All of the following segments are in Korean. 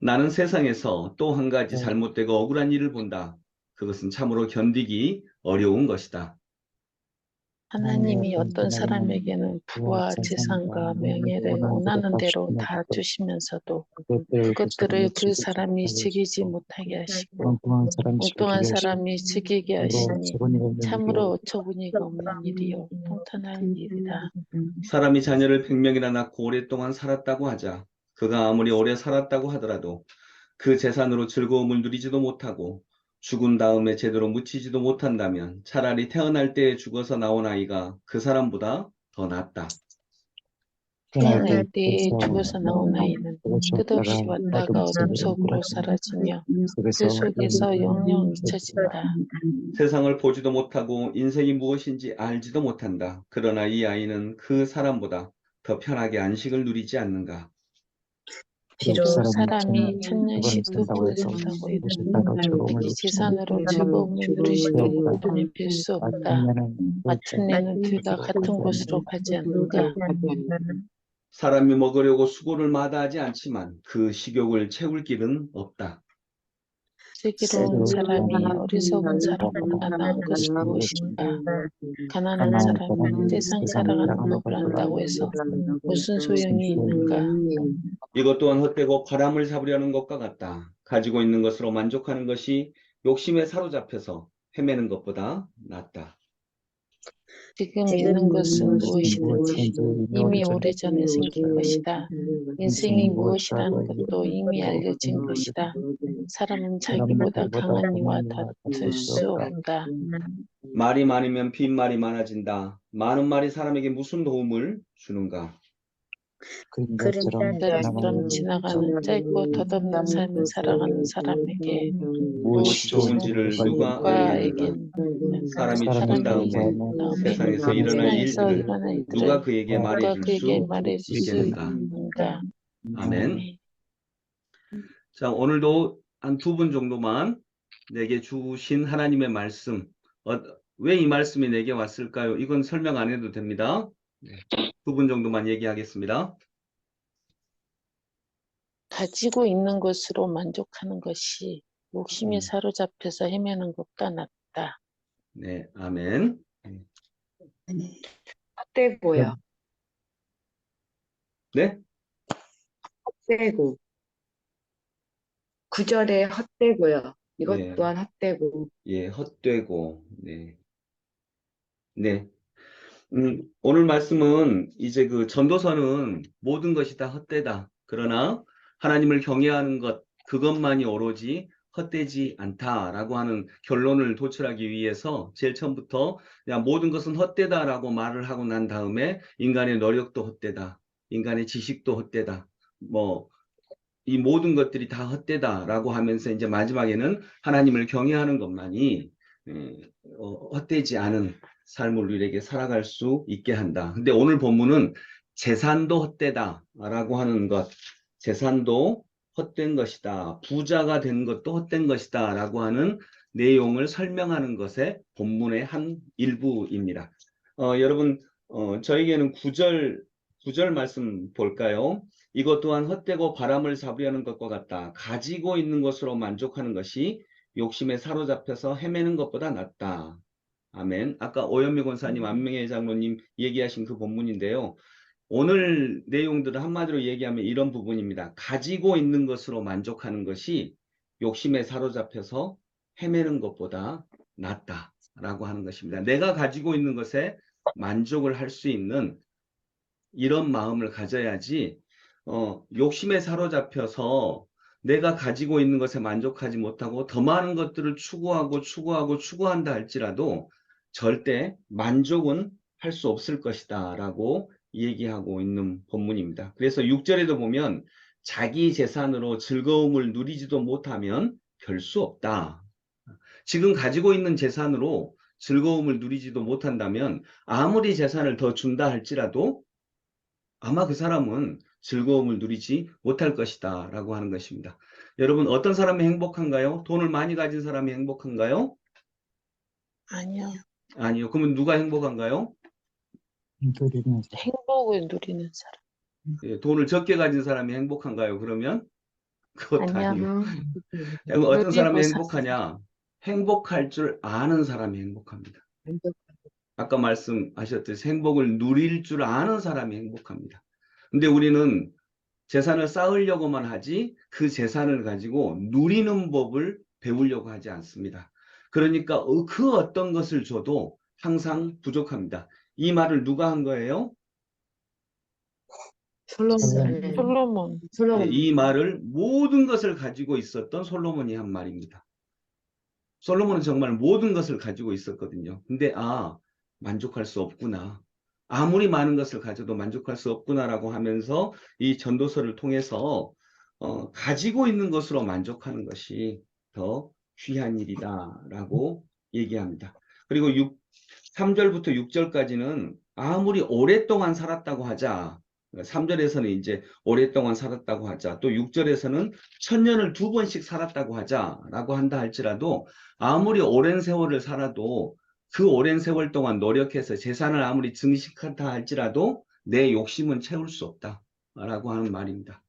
나는 세상에서 또 한 가지 네. 잘못되고 억울한 일을 본다. 그것은 참으로 견디기 어려운 것이다. 하나님이 어떤 사람에게는 부와 재산과 명예를 원하는 대로 다 주시면서도 그것들을 그 사람이 하시고 못하게 하시고 엉뚱한 사람이 하시고 하시니 참으로. 어처구니가 없는 일이요 통탄한 일이다. 사람이 자녀를 100명이나 낳고 오랫동안 살았다고 하자. 그가 아무리 오래 살았다고 하더라도 그 재산으로 즐거움을 누리지도 못하고 죽은 다음에 제대로 묻히지도 못한다면 차라리 태어날 때에 죽어서 나온 아이가 그 사람보다 더 낫다. 태어날 때에 죽어서 나온 아이는 끝없이 왔다가 어둠 속으로 사라지며 그 속에서 영영 잊혀진다. 세상을 보지도 못하고 인생이 무엇인지 알지도 못한다. 그러나 이 아이는 그 사람보다 더 편하게 안식을 누리지 않는가. 비록 그 사람이 천년씩 그건 두고를 산다고 산다고 해도 해도 따로 즐거움을 이 재산으로 즐거움을 누리지도 못하니 빌수 없다. 마침내는 둘 다 같은 곳으로 가지 않는가. 사람이 먹으려고 수고를 마다하지 않지만 그 식욕을 채울 길은 없다. 슬기로운 사람이 어리석은 사람보다 나은 것은 무엇인가. 가난한 사람이 세상 살아가는 법을 안다고 해서 무슨 소용이 있는가. 이것 또한 헛되고 바람을 잡으려는 것과 같다. 가지고 있는 것으로 만족하는 것이 욕심에 사로잡혀서 헤매는 것보다 낫다. 지금 있는 것은 무엇이든지 이미 오래전에 생긴 것이다. 인생이 무엇이라는 것도 이미 알려진 것이다. 사람은 자기보다 강한 이와 다툴 수 없다. 말이 많으면 빈말이 많아진다. 많은 말이 사람에게 무슨 도움을 주는가? 그림자처럼 그럼 지나가는 짧고 덧없는 삶을 살아가는 사람에게 무엇이 좋은지를 누가? 알겠는가. 사람이 죽은 다음에 세상에서 일어날 일들을 누가 그에게 누가 말해줄 수 있겠는가? 아멘. 자, 오늘도 한 두 분 정도만 내게 주신 하나님의 말씀, 어, 왜 이 말씀이 내게 왔을까요? 이건 설명 안 해도 됩니다. 두분 정도만 얘기하겠습니다. 가지고 있는 것으로 만족하는 것이 욕심에 음. 사로잡혀서 헤매는 것보다 낫다. 네, 아멘. 헛되고요. 네, 헛되고. 구절에 헛되고요. 이것 네. 또한 헛되고. 예, 헛되고, 네. 네. 음, 오늘 말씀은 이제 그 전도서는 모든 것이 다 헛되다. 그러나 하나님을 경외하는 것, 그것만이 오로지 헛되지 않다라고 하는 결론을 도출하기 위해서 제일 처음부터 그냥 모든 것은 헛되다라고 말을 하고 난 다음에 인간의 노력도 헛되다. 인간의 지식도 헛되다. 뭐, 이 모든 것들이 다 헛되다라고 하면서 이제 마지막에는 하나님을 경외하는 것만이 에, 어, 헛되지 않은 삶을 우리에게 살아갈 수 있게 한다. 근데 오늘 본문은 재산도 헛되다 라고 하는 것, 재산도 헛된 것이다. 부자가 된 것도 헛된 것이다 라고 하는 내용을 설명하는 것의 본문의 한 일부입니다. 어, 여러분, 어, 저에게는 구절 구절 말씀 볼까요? 이것 또한 헛되고 바람을 잡으려는 것과 같다. 가지고 있는 것으로 만족하는 것이 욕심에 사로잡혀서 헤매는 것보다 낫다. 아멘. 아까 오현미 권사님, 안명혜 장로님 얘기하신 그 본문인데요. 오늘 내용들을 한마디로 얘기하면 이런 부분입니다. 가지고 있는 것으로 만족하는 것이 욕심에 사로잡혀서 헤매는 것보다 낫다라고 하는 것입니다. 내가 가지고 있는 것에 만족을 할 수 있는 이런 마음을 가져야지 어, 욕심에 사로잡혀서 내가 가지고 있는 것에 만족하지 못하고 더 많은 것들을 추구하고 추구하고 추구한다 할지라도 절대 만족은 할 수 없을 것이다 라고 얘기하고 있는 본문입니다. 그래서 6절에도 보면 자기 재산으로 즐거움을 누리지도 못하면 별 수 없다. 지금 가지고 있는 재산으로 즐거움을 누리지도 못한다면 아무리 재산을 더 준다 할지라도 아마 그 사람은 즐거움을 누리지 못할 것이다 라고 하는 것입니다. 여러분 어떤 사람이 행복한가요? 돈을 많이 가진 사람이 행복한가요? 아니요. 아니요. 그러면 누가 행복한가요? 누리는 행복을 누리는 사람. 예, 돈을 적게 가진 사람이 행복한가요? 그러면 그것도 아니요. 그럼 어떤 사람이. 행복하냐? 행복할 줄 아는 사람이 행복합니다. 아까 말씀하셨듯이 행복을 누릴 줄 아는 사람이 행복합니다. 근데 우리는 재산을 쌓으려고만 하지 그 재산을 가지고 누리는 법을 배우려고 하지 않습니다. 그러니까 어- 그 어떤 것을 줘도 항상 부족합니다. 이 말을 누가 한 거예요? 솔로몬. 음. 솔로몬. 네, 솔로몬. 이 말을 모든 것을 가지고 있었던 솔로몬이 한 말입니다. 솔로몬은 정말 모든 것을 가지고 있었거든요. 근데 아, 만족할 수 없구나. 아무리 많은 것을 가져도 만족할 수 없구나라고 하면서 이 전도서를 통해서 어, 가지고 있는 것으로 만족하는 것이 더 귀한 일이다라고 얘기합니다. 그리고 6, 3절부터 6절까지는 아무리 오랫동안 살았다고 하자. 3절에서는 이제 오랫동안 살았다고 하자. 또 6절에서는 천년을 두 번씩 살았다고 하자라고 한다 할지라도 아무리 오랜 세월을 살아도 그 오랜 세월 동안 노력해서 재산을 아무리 증식한다 할지라도 내 욕심은 채울 수 없다라고 하는 말입니다.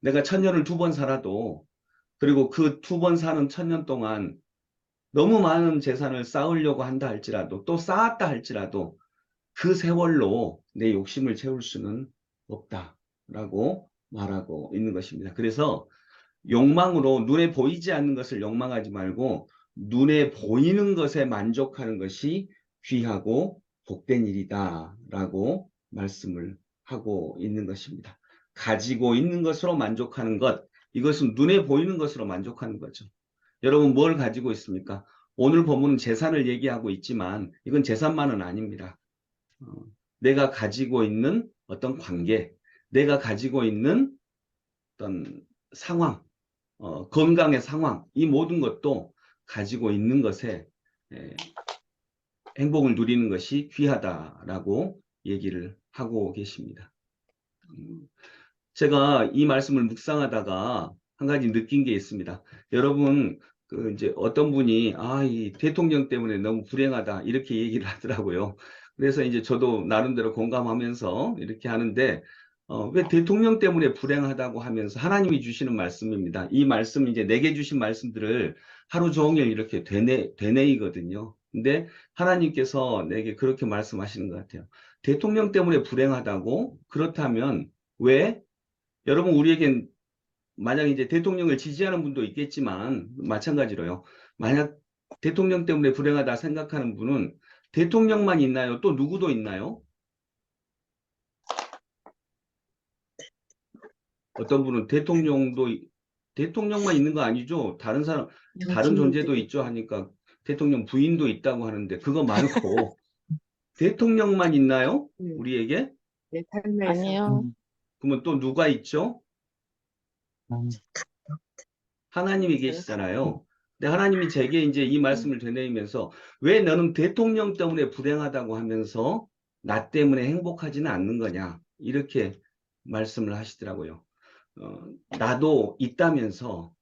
내가 천년을 두 번 살아도 그리고 그 두 번 사는 천년 동안 너무 많은 재산을 쌓으려고 한다 할지라도 또 쌓았다 할지라도 그 세월로 내 욕심을 채울 수는 없다라고 말하고 있는 것입니다. 그래서 욕망으로 눈에 보이지 않는 것을 욕망하지 말고 눈에 보이는 것에 만족하는 것이 귀하고 복된 일이다 라고 말씀을 하고 있는 것입니다. 가지고 있는 것으로 만족하는 것, 이것은 눈에 보이는 것으로 만족하는 거죠. 여러분 뭘 가지고 있습니까? 오늘 본문은 재산을 얘기하고 있지만 이건 재산만은 아닙니다. 어, 내가 가지고 있는 어떤 관계, 내가 가지고 있는 어떤 상황, 어, 건강의 상황, 이 모든 것도 가지고 있는 것에 에, 행복을 누리는 것이 귀하다라고 얘기를 하고 계십니다. 음, 제가 이 말씀을 묵상하다가 한 가지 느낀 게 있습니다. 여러분, 그 이제 어떤 분이 아, 이 대통령 때문에 너무 불행하다 이렇게 얘기를 하더라고요. 그래서 이제 저도 나름대로 공감하면서 이렇게 하는데 어, 왜 대통령 때문에 불행하다고 하면서 하나님이 주시는 말씀입니다. 이 말씀 이제 내게 주신 말씀들을 하루 종일 이렇게 되뇌, 되뇌이거든요. 근데 하나님께서 내게 그렇게 말씀하시는 것 같아요. 대통령 때문에 불행하다고? 그렇다면 왜? 여러분, 우리에겐 만약 이제 대통령을 지지하는 분도 있겠지만, 마찬가지로요. 만약 대통령 때문에 불행하다 생각하는 분은 대통령만 있나요? 또 누구도 있나요? 어떤 분은 대통령도, 이- 대통령만 있는 거 아니죠? 다른 사람, 다른 존재도 있죠 하니까 대통령 부인도 있다고 하는데 그거 많고 대통령만 있나요? 음, 우리에게? 내 삶에서. 아니요. 음, 그러면 또 누가 있죠? 음, 하나님이 계시잖아요. 근데 하나님이 제게 이제 이 말씀을 되뇌이면서 왜 너는 대통령 때문에 불행하다고 하면서 나 때문에 행복하지는 않는 거냐? 이렇게 말씀을 하시더라고요. 어, 나도 있다면서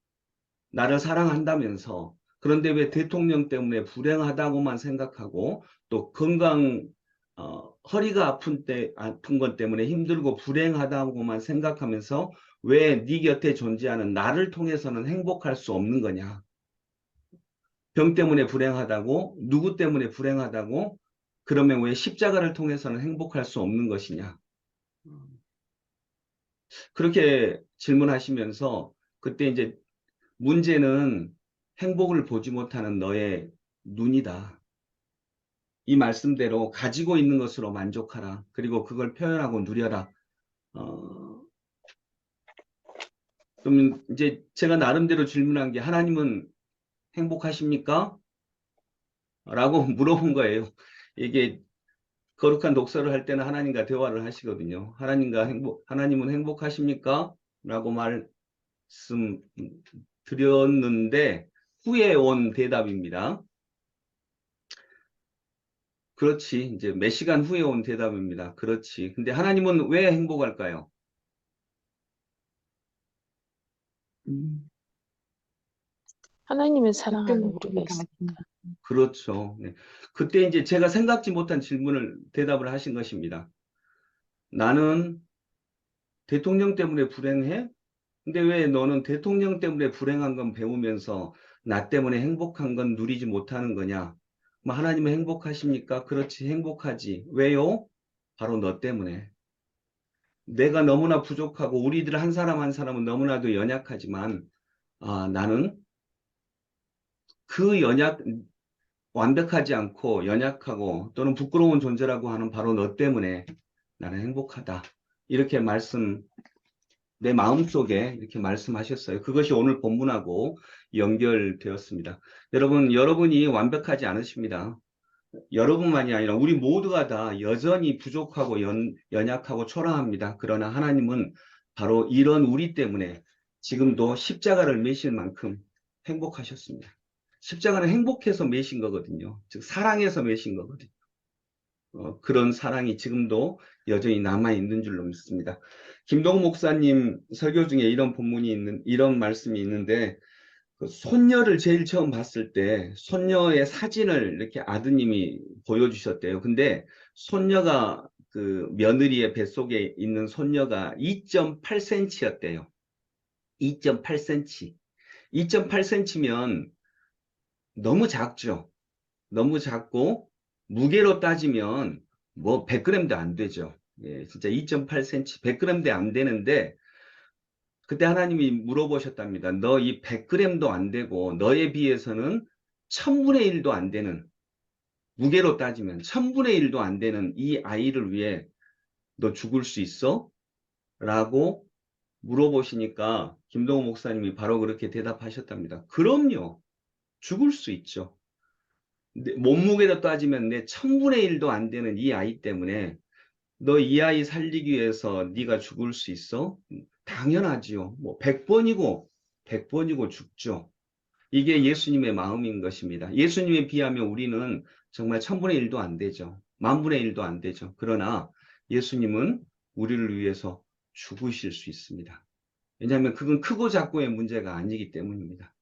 나를 사랑한다면서 그런데 왜 대통령 때문에 불행하다고만 생각하고 또 건강 어, 허리가 아픈 때 아픈 것 때문에 힘들고 불행하다고만 생각하면서 왜 네 곁에 존재하는 나를 통해서는 행복할 수 없는 거냐? 병 때문에 불행하다고 누구 때문에 불행하다고 그러면 왜 십자가를 통해서는 행복할 수 없는 것이냐? 그렇게 질문하시면서 그때 이제 문제는 행복을 보지 못하는 너의 눈이다. 이 말씀대로 가지고 있는 것으로 만족하라. 그리고 그걸 표현하고 누려라. 어, 그러면 이제 제가 나름대로 질문한 게 하나님은 행복하십니까? 라고 물어본 거예요. 이게 거룩한 독서를 할 때는 하나님과 대화를 하시거든요. 하나님과 행복, 하나님은 행복하십니까? 라고 말씀 드렸는데 후에 온 대답입니다. 그렇지. 이제 몇 시간 후에 온 대답입니다. 그렇지. 근데 하나님은 왜 행복할까요? 음, 하나님을 사랑하는 우리가 우리가 있습니다. 그렇죠. 네. 그때 이제 제가 생각지 못한 질문을 대답을 하신 것입니다. 나는 대통령 때문에 불행해? 근데 왜 너는 대통령 때문에 불행한 건 배우면서 나 때문에 행복한 건 누리지 못하는 거냐? 뭐 하나님은 행복하십니까? 그렇지, 행복하지. 왜요? 바로 너 때문에. 내가 너무나 부족하고 우리들 한 사람 한 사람은 너무나도 연약하지만 아, 나는 그 연약 완벽하지 않고 연약하고 또는 부끄러운 존재라고 하는 바로 너 때문에 나는 행복하다. 이렇게 말씀 내 마음속에 이렇게 말씀하셨어요. 그것이 오늘 본문하고 연결되었습니다. 여러분, 여러분이 완벽하지 않으십니다. 여러분만이 아니라 우리 모두가 다 여전히 부족하고 연, 연약하고 초라합니다. 그러나 하나님은 바로 이런 우리 때문에 지금도 십자가를 메실 만큼 행복하셨습니다. 십자가는 행복해서 메신 거거든요. 즉 사랑해서 메신 거거든요. 어, 그런 사랑이 지금도 여전히 남아 있는 줄로 믿습니다. 김동 목사님 설교 중에 이런 본문이 있는 이런 말씀이 있는데 그 손녀를 제일 처음 봤을 때 손녀의 사진을 이렇게 아드님이 보여주셨대요. 근데 손녀가 그 며느리의 뱃속에 있는 손녀가 2.8cm였대요. 2.8cm. 2.8cm면 너무 작죠. 너무 작고 무게로 따지면 뭐 100g도 안 되죠. 예, 진짜 2.8cm, 100g도 안 되는데 그때 하나님이 물어보셨답니다. 너 이 100g도 안 되고 너에 비해서는 1000분의 1도 안 되는 무게로 따지면 1000분의 1도 안 되는 이 아이를 위해 너 죽을 수 있어? 라고 물어보시니까 김동호 목사님이 바로 그렇게 대답하셨답니다. 그럼요. 죽을 수 있죠. 내 몸무게로 따지면 내 1000분의 1도 안 되는 이 아이 때문에 너 이 아이 살리기 위해서 네가 죽을 수 있어? 당연하지요. 뭐 100번이고 100번이고 죽죠. 이게 예수님의 마음인 것입니다. 예수님에 비하면 우리는 정말 1000분의 1도 안 되죠. 만분의 1도 안 되죠. 그러나 예수님은 우리를 위해서 죽으실 수 있습니다. 왜냐하면 그건 크고 작고의 문제가 아니기 때문입니다.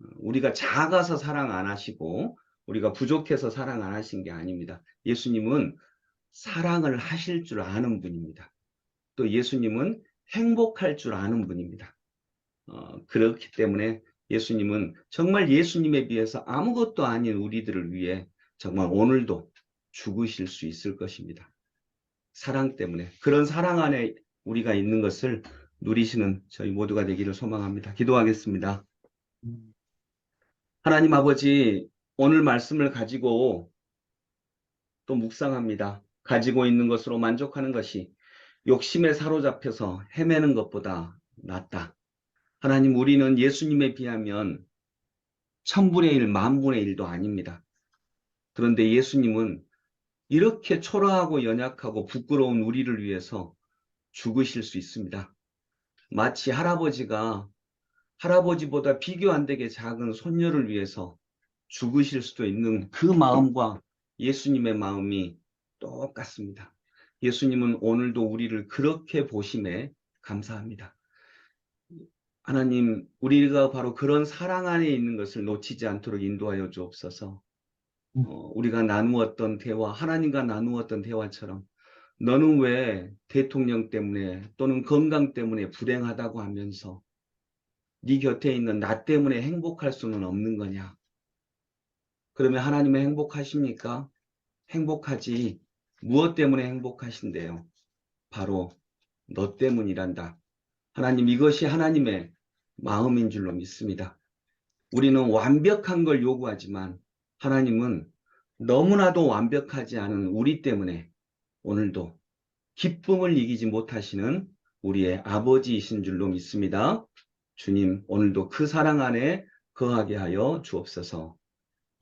어, 우리가 작아서 사랑 안 하시고 우리가 부족해서 사랑 안 하신 게 아닙니다. 예수님은 사랑을 하실 줄 아는 분입니다. 또 예수님은 행복할 줄 아는 분입니다. 어, 그렇기 때문에 예수님은 정말 예수님에 비해서 아무것도 아닌 우리들을 위해 정말 오늘도 죽으실 수 있을 것입니다. 사랑 때문에 그런 사랑 안에 우리가 있는 것을 누리시는 저희 모두가 되기를 소망합니다. 기도하겠습니다. 음, 하나님 아버지, 오늘 말씀을 가지고 또 묵상합니다. 가지고 있는 것으로 만족하는 것이 욕심에 사로잡혀서 헤매는 것보다 낫다. 하나님, 우리는 예수님에 비하면 천분의 일, 만분의 일도 아닙니다. 그런데 예수님은 이렇게 초라하고 연약하고 부끄러운 우리를 위해서 죽으실 수 있습니다. 마치 할아버지가 할아버지보다 비교 안 되게 작은 손녀를 위해서 죽으실 수도 있는 그 마음과 예수님의 마음이 똑같습니다. 예수님은 오늘도 우리를 그렇게 보심에 감사합니다. 하나님, 우리가 바로 그런 사랑 안에 있는 것을 놓치지 않도록 인도하여 주옵소서. 어, 우리가 나누었던 대화, 하나님과 나누었던 대화처럼 너는 왜 대통령 때문에 또는 건강 때문에 불행하다고 하면서 네 곁에 있는 나 때문에 행복할 수는 없는 거냐? 그러면 하나님은 행복하십니까? 행복하지. 무엇 때문에 행복하신대요? 바로 너 때문이란다. 하나님 이것이 하나님의 마음인 줄로 믿습니다. 우리는 완벽한 걸 요구하지만 하나님은 너무나도 완벽하지 않은 우리 때문에 오늘도 기쁨을 이기지 못하시는 우리의 아버지이신 줄로 믿습니다. 주님, 오늘도 그 사랑 안에 거하게 하여 주옵소서.